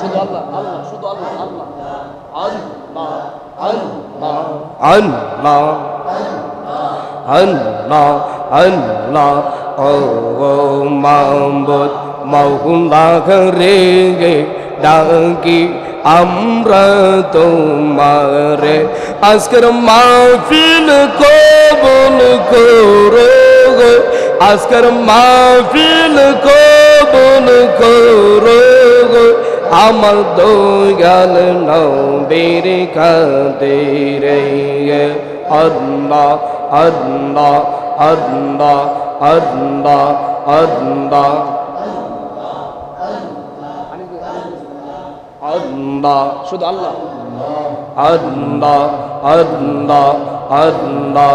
শুধু আল্লাহ আল্লাহ, শুধু আল্লাহ আল্লাহ। আল্লাহ আল্লাহ আল্লাহ আল্লাহ ও মাহবুদ মৌলা রে ডাকি আমরা তোমারে। আজকের মাহফিল কবুল করো গো। আজকের মাহফিল কবুল করো গো। আমার দয়াল নবীর খাতিরে আল্লাহ আল্লাহ আল্লাহ আল্লাহ আল্লাহ আল্লাহ শুধু আল্লাহ আল্লাহ আল্লাহ আল্লাহ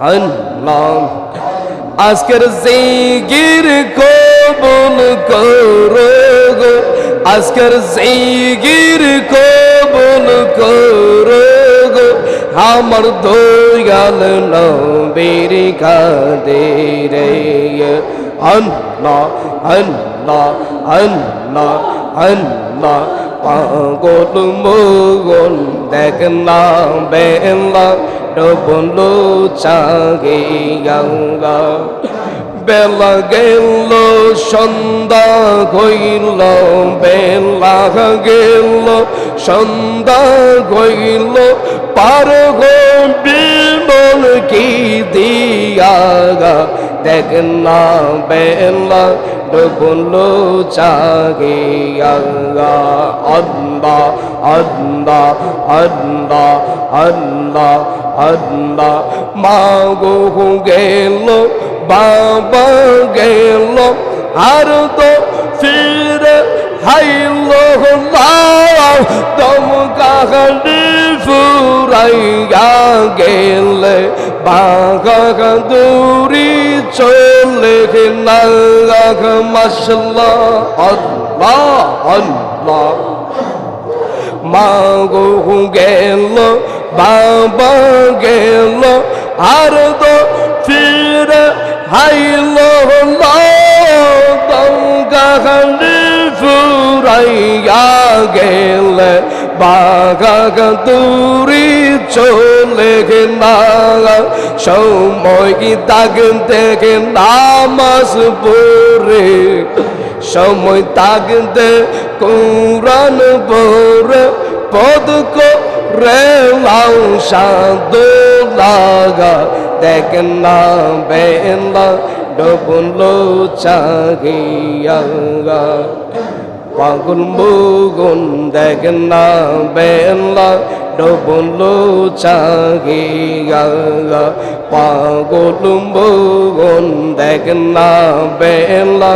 আল্লাহ আজকের জিগির কবুল করো গো। আজকের জিগির কবুল করো গো। আমার দয়াল নবীর কাদিরে আল্লাহ আল্লাহ আল্লাহ আল্লাহ, পাগল মোগল দেখনা বেলা। ডবলো চাগে গঙ্গা। বেলা গেল, সন্ধ্যা হইল, বেলা গেল, সন্ধ্যা হইল। পার গো বিমন কি দিয়া দেখ না বেলা ডবলো চাগে গঙ্গা আল্লাহ আল্লাহ আল্লাহ আল্লাহ আল্লাহ। মাগো গেল, বাবা গেল, আর তো ফিরে হাইল তম কাহানি ফুরাইয়া গেলে বাঘা দূরি চলে নাগ মশলা আল্লাহ। আল্লাহ মাগো গেল, বাবা গেল, আর তো ফিরে হাইল গঙ্গাহানি ফুরাইয়া গেলে বাঘা দূরি চলে না সময় কি তাক দেখে নামাজ পড়ে? সময় তাকতে কোরআন পড়ে। পদ রে লাউ সাদ লাগা। দেখ না বেলা, ডবলো পাগল মুগুন দেখ না বেলা ডবলো চাগিয়া পাগল মুগুন দেখ না বেলা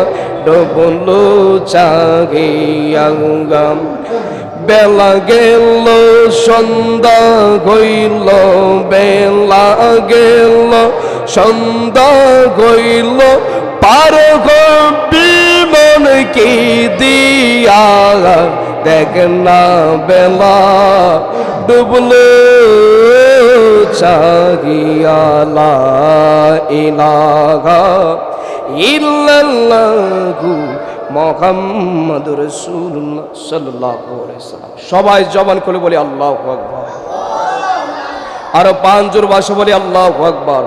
ডবলো চাগিয়া বেলা গেল, সন্ধ্যা হইল, বেলা গেল, সন্ধ্যা হইল, পার বিমন কি দিয়া দেখ না বেলা, ডুবলো চাগিয়ালা ইলাগা ইল্লাল্লাহু মোহাম্মদ রসুল্লাহ সাল্লাল্লাহু আলাইহি সবাই জবান করে বলি আল্লাহু আকবার। আরও পাঁচ জোর ভাষা বলি আল্লাহু আকবার।